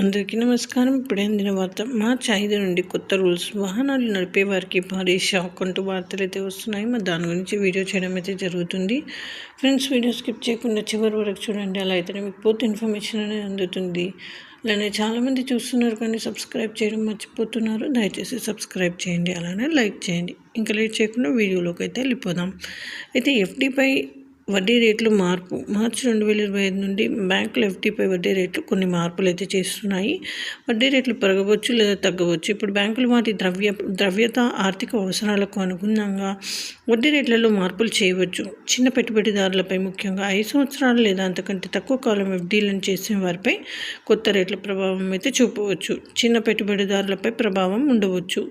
అందరికీ నమస్కారం. ఇప్పుడే అందిన వార్త మార్చి ఐదు నుండి కొత్త రూల్స్ వాహనాలు నడిపే వారికి భారీ షాక్ అంటూ వార్తలు అయితే వస్తున్నాయి. మరి దాని గురించి వీడియో చేయడం అయితే జరుగుతుంది. ఫ్రెండ్స్ వీడియో స్కిప్ చేయకుండా చివరి వరకు చూడండి. అలా అయితేనే మీకు పూర్తి ఇన్ఫర్మేషన్ అనేది అందుతుంది. అలానే చాలామంది చూస్తున్నారు కానీ సబ్స్క్రైబ్ చేయడం మర్చిపోతున్నారు. దయచేసి సబ్స్క్రైబ్ చేయండి. అలానే లైక్ చేయండి. ఇంకా లేట్ చేయకుండా వీడియోలోకి అయితే వెళ్ళిపోదాం. అయితే ఎఫ్డీపై వడ్డీ రేట్లు మార్పు. మార్చి రెండు వేల ఇరవై ఐదు నుండి బ్యాంకులు ఎఫ్డీపై వడ్డీ రేట్లు కొన్ని మార్పులు అయితే చేస్తున్నాయి. వడ్డీ రేట్లు పెరగవచ్చు లేదా తగ్గవచ్చు. ఇప్పుడు బ్యాంకులు వాటి ద్రవ్య ద్రవ్యత ఆర్థిక అవసరాలకు అనుగుణంగా వడ్డీ రేట్లలో మార్పులు చేయవచ్చు. చిన్న పెట్టుబడిదారులపై ముఖ్యంగా ఐదు సంవత్సరాలు లేదా అంతకంటే తక్కువ కాలం ఎఫ్డీలను చేసే వారిపై కొత్త రేట్ల ప్రభావం అయితే చూపవచ్చు. చిన్న పెట్టుబడిదారులపై ప్రభావం ఉండవచ్చు.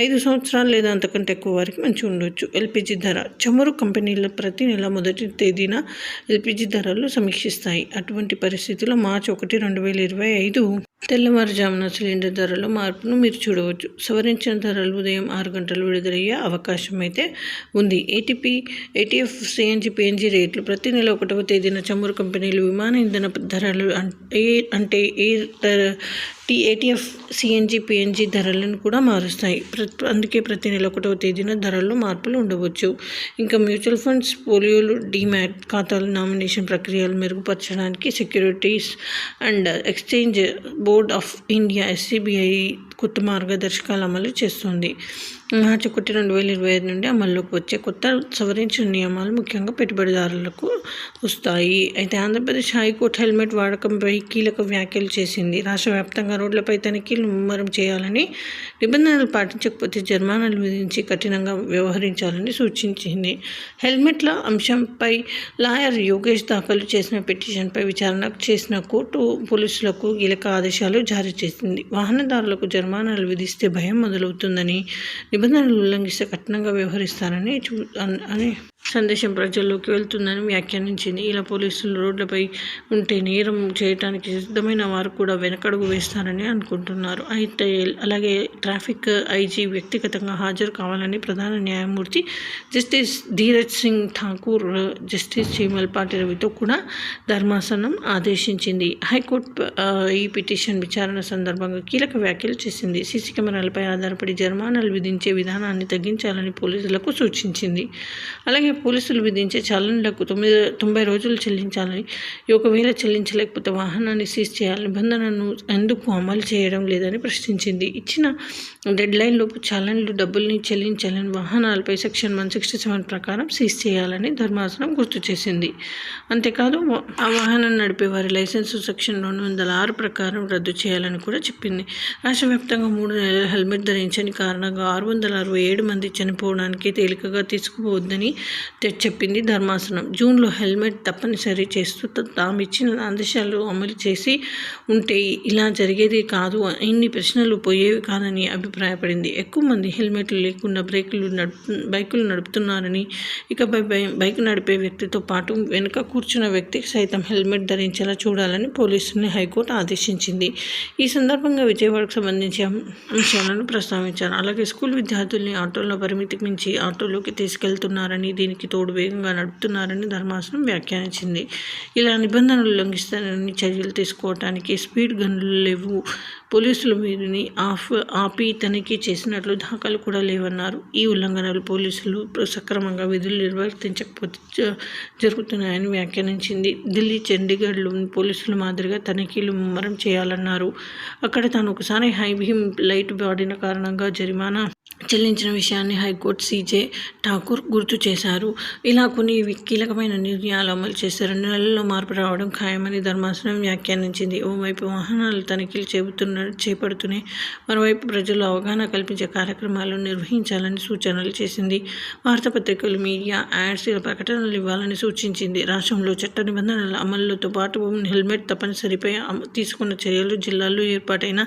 ఐదు సంవత్సరాలు లేదా అంతకంటే ఎక్కువ వారికి మంచి ఉండవచ్చు ఎల్పిజి ధర. చమురు కంపెనీల ప్రతి నెల మొదటి తేదీన ఎల్పిజి ధరలు సమీక్షిస్తాయి. అటువంటి పరిస్థితుల్లో మార్చి ఒకటి రెండు వేల ఇరవై ఐదు తెల్లవారుజామున సిలిండర్ ధరలో మార్పును మీరు చూడవచ్చు. సవరించిన ధరలు ఉదయం ఆరు గంటలు విడుదలయ్యే అవకాశం అయితే ఉంది. ఏటీపీ ఏటీఎఫ్ సిఎన్జి పిఎన్జి రేట్లు ప్రతి నెల ఒకటవ తేదీన చమురు కంపెనీలు విమాన ఇంధన ధరలు అంటే A T ATF CNG PNG ధరలను కూడా మారుస్తాయి. అందుకే ప్రతి నెల ఒకటవ తేదీన ధరల్లో మార్పులు ఉండవచ్చు. ఇంకా మ్యూచువల్ ఫండ్స్ పోలియోలు డిమాట్ ఖాతాలు నామినేషన్ ప్రక్రియలు మెరుగుపరచడానికి securities and exchange board of India SEBI కొత్త మార్గదర్శకాలు అమలు చేస్తుంది. మార్చి ఒకటి రెండు వేల ఇరవై ఐదు నుండి అమల్లోకి వచ్చే కొత్త సవరించిన నియమాలు ముఖ్యంగా పెట్టుబడిదారులకు వస్తాయి. అయితే ఆంధ్రప్రదేశ్ హైకోర్టు హెల్మెట్ వాడకంపై కీలక వ్యాఖ్యలు చేసింది. రాష్ట్ర వ్యాప్తంగా రోడ్లపై తనిఖీలు ముమ్మరం చేయాలని నిబంధనలు పాటించకపోతే జరిమానాలు విధించి కఠినంగా వ్యవహరించాలని సూచించింది. హెల్మెట్ల అంశంపై లాయర్ యోగేష్ దాఖలు చేసిన పిటిషన్పై విచారణ చేసిన కోర్టు పోలీసులకు కీలక ఆదేశాలు జారీ చేసింది. వాహనదారులకు ప్రమాణాలు విధిస్తే భయం మొదలవుతుందని నిబంధనలు ఉల్లంఘిస్తే కఠినంగా వ్యవహరిస్తారని చూ అని సందేశం ప్రజల్లోకి వెళ్తుందని వ్యాఖ్యానించింది. ఇలా పోలీసులు రోడ్లపై ఉంటే నేరం చేయడానికి సిద్ధమైన వారు కూడా వెనకడుగు వేస్తారని అనుకుంటున్నారు. అయితే అలాగే ట్రాఫిక్ ఐజీ వ్యక్తిగతంగా హాజరు కావాలని ప్రధాన న్యాయమూర్తి జస్టిస్ ధీరజ్ సింగ్ ఠాకూర్ జస్టిస్ చీమల్పాటి రవితో కూడా ధర్మాసనం ఆదేశించింది. హైకోర్టు ఈ పిటిషన్ విచారణ సందర్భంగా కీలక వ్యాఖ్యలు చేసింది. సీసీ కెమెరాలపై ఆధారపడి జరిమానాలు విధించే విధానాన్ని తగ్గించాలని పోలీసులకు సూచించింది. అలాగే పోలీసులు విధించే చలనలకు తొమ్మిది తొంభై రోజులు చెల్లించాలని ఒకవేళ చెల్లించలేకపోతే వాహనాన్ని సీజ్ చేయాలని నిబంధనను ఎందుకు అమలు చేయడం లేదని ప్రశ్నించింది. ఇచ్చిన డెడ్ లైన్లోపు చలన్లు డబ్బుల్ని చెల్లించాలని వాహనాలపై సెక్షన్ వన్ సిక్స్టీ సెవెన్ ప్రకారం సీజ్ చేయాలని ధర్మాసనం గుర్తు చేసింది. అంతేకాదు ఆ వాహనం నడిపే వారి లైసెన్సు సెక్షన్ రెండు వందల ఆరు ప్రకారం రద్దు చేయాలని కూడా చెప్పింది. రాష్ట్ర వ్యాప్తంగా మూడు నెలలు హెల్మెట్ ధరించని కారణంగా ఆరు వందల అరవై ఏడు మంది చనిపోవడానికి తేలికగా తీసుకుపోవద్దని చెప్పింది ధర్మాసనం. జూన్లో హెల్మెట్ తప్పనిసరి చేస్తూ తాము ఇచ్చిన ఆదేశాలు అమలు చేసి ఉంటే ఇలా జరిగేది కాదు. ఇన్ని ప్రశ్నలు పోయేవి కాదని అభిప్రాయపడింది. ఎక్కువ మంది హెల్మెట్లు లేకుండా బ్రేకులు నడుపు బైకులు నడుపుతున్నారని ఇకపై బైక్ నడిపే వ్యక్తితో పాటు వెనుక కూర్చున్న వ్యక్తికి సైతం హెల్మెట్ ధరించేలా చూడాలని పోలీసుల్ని హైకోర్టు ఆదేశించింది. ఈ సందర్భంగా విజయవాడకు సంబంధించి అంశాలను ప్రస్తావించారు. అలాగే స్కూల్ విద్యార్థుల్ని ఆటోల్లో పరిమితికి మించి ఆటోలోకి తీసుకెళ్తున్నారని దీనికి తోడు వేగంగా నడుపుతున్నారని ధర్మాసనం వ్యాఖ్యానించింది. ఇలా నిబంధనలు ఉల్లంఘిస్తారని చర్యలు తీసుకోవటానికి స్పీడ్ గన్లు లేవు. పోలీసులు వీరిని ఆఫ్ ఆపి తనిఖీ చేసినట్లు దాఖలు కూడా లేవన్నారు. ఈ ఉల్లంఘనలు పోలీసులు సక్రమంగా విధులు నిర్వర్తించకపోతే జరుగుతున్నాయని వ్యాఖ్యానించింది. ఢిల్లీ చండీగఢ్లోని పోలీసుల మాదిరిగా తనిఖీలు ముమ్మరం చేయాలన్నారు. అక్కడ తాను ఒకసారి హై బీమ్ లైట్ వాడిన కారణంగా జరిమానా చెల్లించిన విషయాన్ని హైకోర్టు సీజే ఠాకూర్ గుర్తు చేశారు. ఇలా కొన్ని కీలకమైన నిర్ణయాలు అమలు చేస్తే రెండు నెలల్లో మార్పు రావడం ఖాయమని ధర్మాసనం వ్యాఖ్యానించింది. ఓవైపు వాహనాలు తనిఖీలు చెబుతున్న చేపడుతూనే మరోవైపు ప్రజలు అవగాహన కల్పించే కార్యక్రమాలు నిర్వహించాలని సూచనలు చేసింది. వార్తాపత్రికలు మీడియా యాడ్స్ ప్రకటనలు ఇవ్వాలని సూచించింది. రాష్ట్రంలో చట్ట నిబంధనల అమలుతో పాటు హెల్మెట్ తప్పనిసరిపై తీసుకున్న చర్యలు జిల్లాల్లో ఏర్పాటైన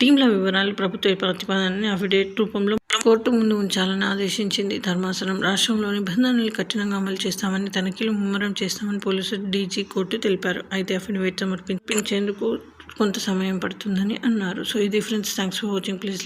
టీంల వివరాలు ప్రభుత్వ ప్రతిపాదనని అఫిడేట్ రూపంలో కోర్టు ముందు ఉంచాలని ఆదేశించింది. ధర్మాసనం రాష్ట్రంలో నిబంధనలు కఠినంగా అమలు చేస్తామని తనిఖీలు ముమ్మరం చేస్తామని పోలీసులు డీజీ కోర్టు తెలిపారు. అయితే అఫిడవిట్ సమర్పించేందుకు కొంత సమయం పడుతుందని అన్నారు. సో ఇది friends thanks for watching. Please